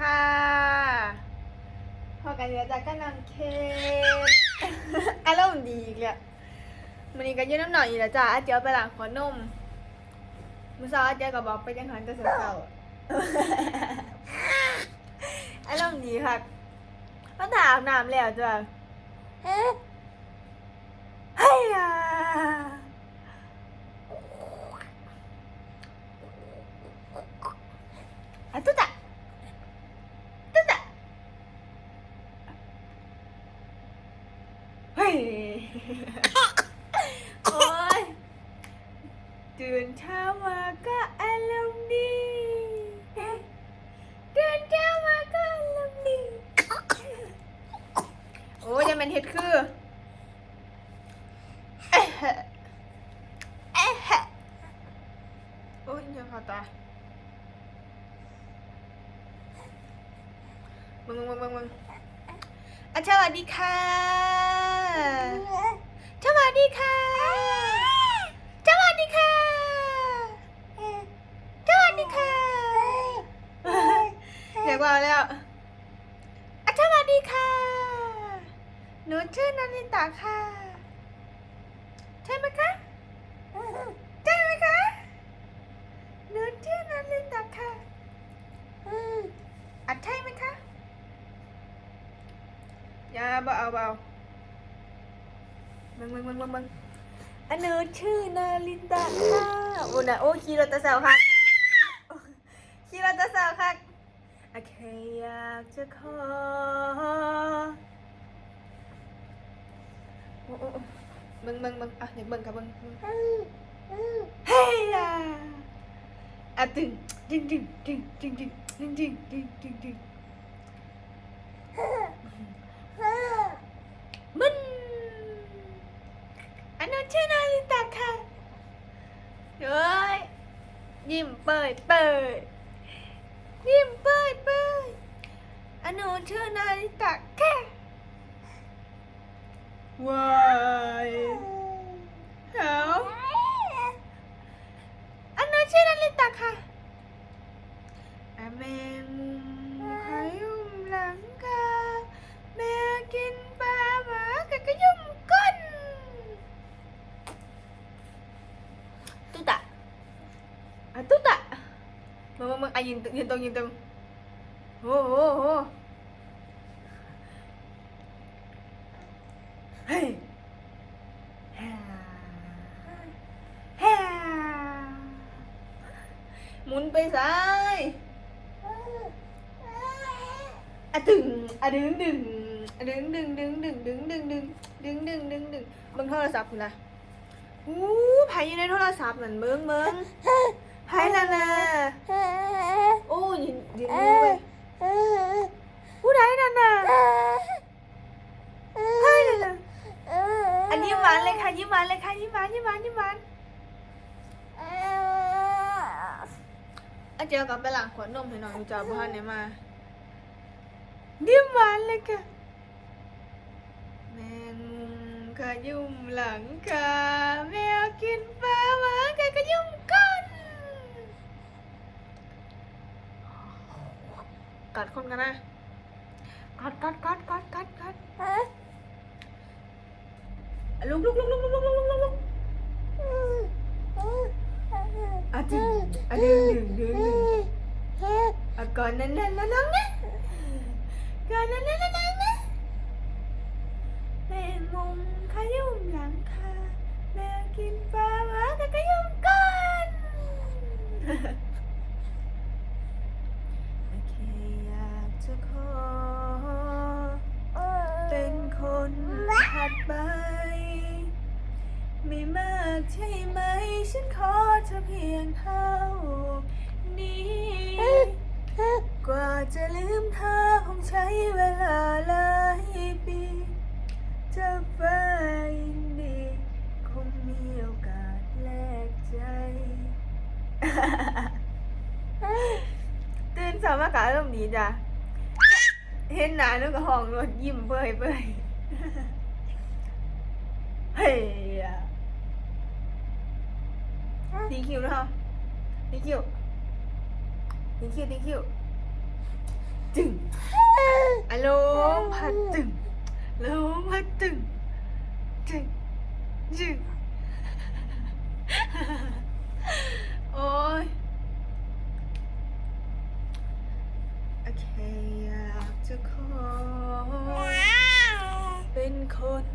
ค่ะพอกันเดี๋ยวจะก็นำเค้กอารมณ์ดีอีกแล้วมันนี้ก็ยืนน้ำหน่อยอยู่แล้วจ้าอาเจียวไปหลังขอนมมือซ้าอาเจียวก็บอกไปจังหันแต่เช้าอารมณ์ดีค่ะต้องถามน้ำแล้วจ้ะเฮ้ยอะอะตุ๊ดอะตุ๊ดอะเฮ้ย โอ๊ยตื่นเช้ามาก็อารมณ์ดีตื่นเช้ามาก็อารมณ์ดี โอ้ยจะเป็นเห็ดคือเอะเอะโอ้ยยังเข้าตามึงมึงมึงมึงอะสวัสดีค่ะ สวัสดีค่ะ สวัสดีค่ะ สวัสดีค่ะเรียกว่าแล้วอะสวัสดีค่ะ หนู ชื่อนันทิตาค่ะ ใช่ไหมคะใช่ไหมคะหนูชื่อนันทิตาค่ะอะใช่ไหมคะอย่าเบาเบามึงมึงมึงมึงมึงอันหนูชื่อนาริตาค่ะโอ้นะโอ้ขี่รตะเสาค่ะขี่รตะเสาค่ะโอเคอยากจะขอ โอ้โอ้โอ้มึงมึงมึงอะเดี๋ยวมึงกับมึงมึงเฮ้ยอะอะตึงดึงดึงดึงดึงดึงดึงดึงดึงดึงดึงมึนอันนั้นชื่อนาริตาค่ะเฮ้ยยิ้มเปิดเปิดยิ้มเปิดเปิดอันนู้นชื่อนาริตะว้ายเฮ้าอันนั้นชื่อนาริตาค่ะ Why? Help? Anh nói chết anh lên tạc hả? À mẹ hãy lắng ca Mẹ kinh ba má cả cái dùng con. Tụt tạ, À tụt ạ. Mừng mừng mừng, anh nhìn, nhìn tôi nhìn tôi. Ô ô ô อะตึงอะดึงดึงอะดึงดึงดึงดึงดึงดึงดึงดึงดึงดึงดึงเบังโทรศัพท์คุณนะอู้ไผอยู่ในโทรศัพท์นั่นเบิ่งเบิ่งไผนั่นน่ะโอ้ยินยินดูไปผู้ใดนั่นน่ะไผนั่นน่ะอันยิ้มหวานเลยค่ะยิ้มหวานเลยค่ะยิ้มหวานยิ้มหวานยิ้มหวานอาเจอกับไปหลังขวดนมให้หน่อยจ้าบ้านเนี่ยมา ยิ้มหวานเลยค่ะ แมงมุมขยุ่มหลังคาแมวกินปลาหมาไก่ขยุ่มก้นกัดคนกันนะกัดกัดกัดกัดกัดกัดลุกลุกลุกลุกลุกลุกลุกลุกลุกอะจริงอะดึงดึงดึงดึงอะก่อนนั้นนั่นนั่นนั่น นะก่อนนั้นนั่นนั่นนะแม่มุมขยุ่มหลังคาแม่กินปลาหมาแต่ขยุ่มก้อนโอเคอยากจะขอ เป็นคนถัดไปไม่มากใช่ไหม ฉันขอเธอเพียงเท่านี้ กว่าจะลืมเธอ คงใช้เวลาหลายปีจะไปดี คงมีโอกาสแลกใจ ตื่นสามากะอารมณ์ดีจ้ะ เห็นหน้านึกห้องรถยิ้มเปื่อยเปื่อยเฮ้ยดีคิวนะฮะดีคิวดีคิวดีคิว จึงอะลมพัดตึงลมพัดตึงจึงจึงโอ้ยโอเคอยากจะขอ เป็นคน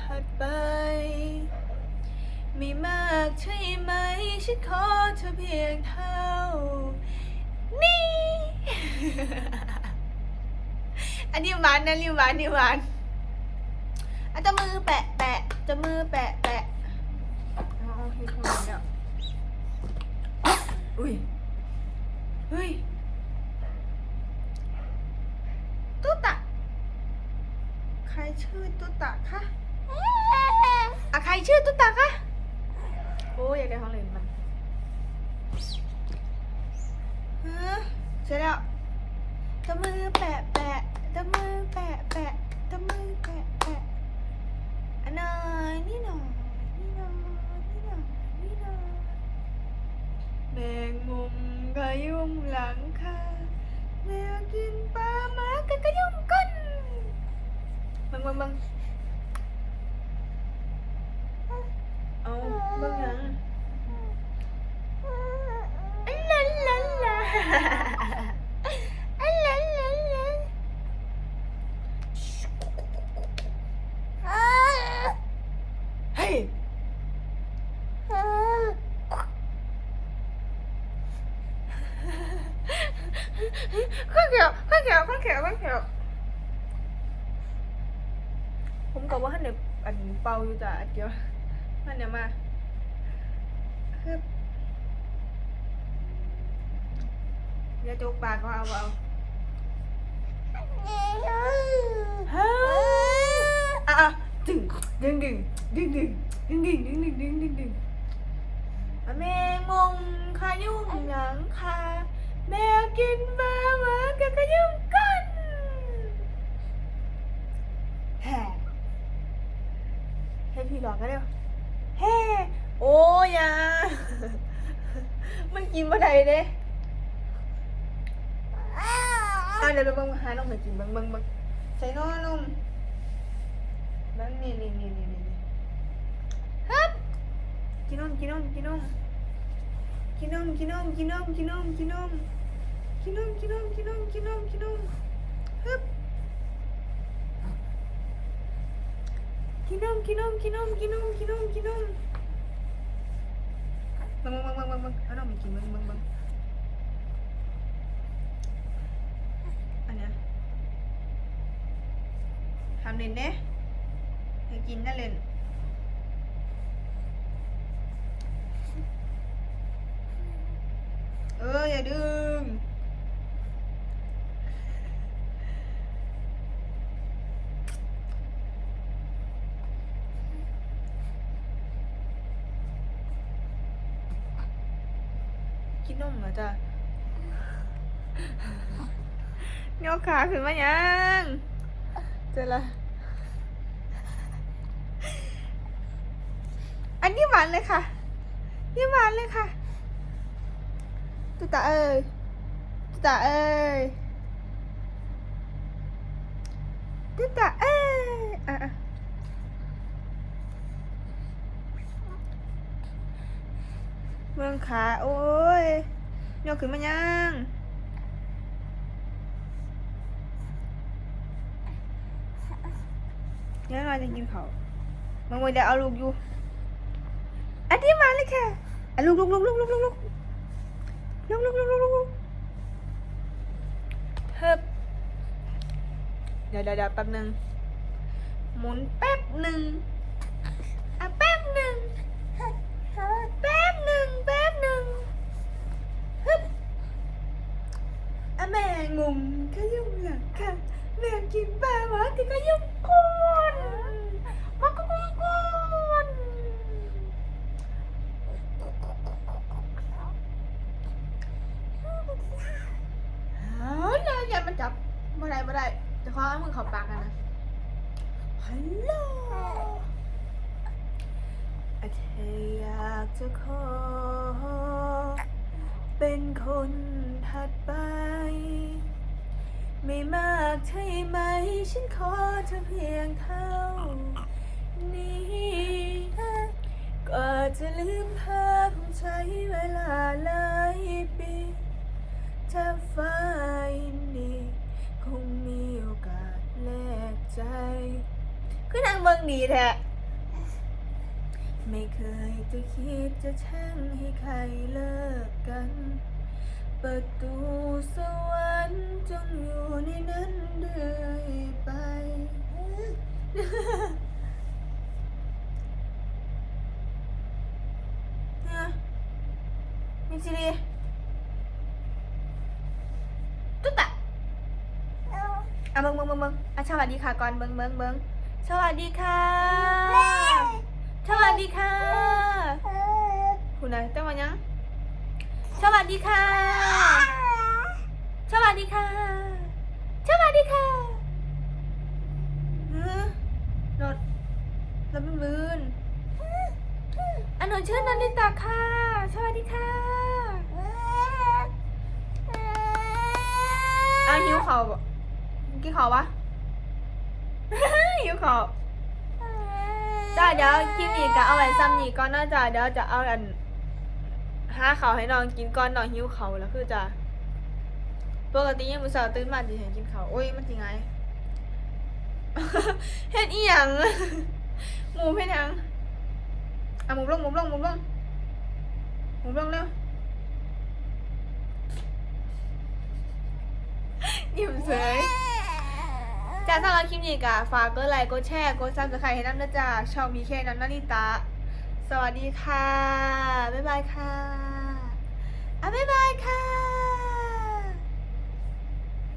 ถัดไป ไม่มากใช่ไหม ฉันขอเธอเพียงเท่า นี้ อันนี้หวานนะนี่หวานนี่หวานอันจะมือแปะแปะจะมือแปะแปะเอาเอาเฮ็ดหัวเนี่ยอุ้ยเฮ้ยตุ๊ตะใครชื่อตุ๊ตะคะอะใครชื่อตุ๊ตะคะโอ้ยอยากได้ของเล่นมันเฮะเสร็จแล้วตะมือแปะ ตะมือแปะแปะตะมือแปะแปะอันนอยนี่หน่อยนี่หน่อยนี่หน่อยนี่หน่อยแมงมุมขยุ่มหลังคาแมวกินปลาหมากันขยุ่มก้นมึงมึงมึงเอาบิ่งหยังอัลลาลลาอัลลาลาลาเฮ้ย ข้าวเขียวข้าวเขียวข้าวเขียวข้าวเขียวผมก็ว่าท่านเดี๋ยวอันเป่าอยู่จ้ะอันเดียวท่านเดี๋ยวมาฮึบเดี๋ยวจกปากก็เอาเอาฮ่าอะอะดึงดึงดึงดึงดึงดึงดึงดึงดึงดึงดึงดึงอะแมงมุมขยุ่มหลังคา แมวกินปลาหมาก็ขยุ่มกันแฮ่ให้พี่ร้องกันเร็วเฮ้โอ้ยามันกินมาได้เด้อะเดี๋ยวเราเบังหาน้องไปกินเบังเบังเบังใส่นอนนุ่มเบังนี่นี่นี่นี่นี่นี่ฮึบกินนมกินนมกินนมกินนมกินนมกินนมกินนมกินนม กินนมกินนมกินนมกินนมกินนมฮึบกินนมกินนมกินนมกินนมกินนมกินนมบังบังบังบังบังเอานมมากินบังบังบังอันเนี้ยทำเล่นเด้ให้กินน่าเล่นเอออย่าดึงกิ นนมเหรอจ๊ะเงาขาขึ้นมายังเจอละอันนี้หวานเลยค่ะ นี่หวานเลยค่ะตุ๊ตาเอ้ยตุ๊ตาเอ้ยตุ๊ตาเอ้ยอะอะ เมืองขา โอ้ยเงาขึ้นมายังยังไงจะกินเขาวบางวันเดี๋ยวเอาลูกอยู่ อันนี้มาเลยค่ะอะลูกลูกลูกลูกลูกลูกลูกลูกลูกลูกลูกลูกลูกเฮิบเดี๋ยวเดี๋ยวเดี๋ยวแป๊บหนึ่งหมุนแป๊บหนึ่ง kayukon. Makukuyukon. Hello, dạ mình chọc. Bên đây, bên đây. Tôi khó mình học bằng này nè. Hello. เธออยากจะขอ เป็นคนถัดไป ไม่มากใช่ไหม ฉันขอเธอเพียงเท่า นี้กว่าจะลืมเธอคงใช้เวลาหลายปีถ้าฟ้ายินดีคงมีโอกาสแลกใจคือนางเมืองดีแท้ไม่เคยจะคิดจะแช่งให้ใครเลิกกัน ประตูสวรรค์จง มิจิรีตุ๊ตะอะเบิงเบิงเบิงเบิงอะสวัสดีค่ะก่อนเบิงเบิงเบิงสวัสดีค่ะ สวัสดีค่ะคุณนายเต้องมายังสวัสดีค่ะ สวัสดีค่ะ สวัสดีค่ะรถรถมันลื่นอันหนูชื่อนันลิตาค่ะ สวัสดีค่ะ อ้าวหิวเขาวบ่กินเขาวปะหิวเขาวจ้าเดี๋ยวคลิปนี้ก็เอาไว้ซ้ำนี้ก่อนเนาะจ้าเดี๋ยวจะเอาอันหาเขาวให้น้องกินก่อนน้องหิวเขาวแล้วคือจะปกติยังมือเช้าตื่นมาสิให้กินเขาวโอ้ยมันสิไงเฮ็ดอีหยังหมูเฮ็ดหยังอะหมูลงหมูลงหมูลงหมูลงเร็ว อิ่มเสยจ้าสำหรับคลิปนี้ก็ฝากกดไลค์กดแชร์กดซับสไครต์ให้น้ำนะจ้าช่องมีแค่นั้นนานิตา สวัสดีค่ะ บ๊ายบายค่ะอะบ๊ายบายค่ะ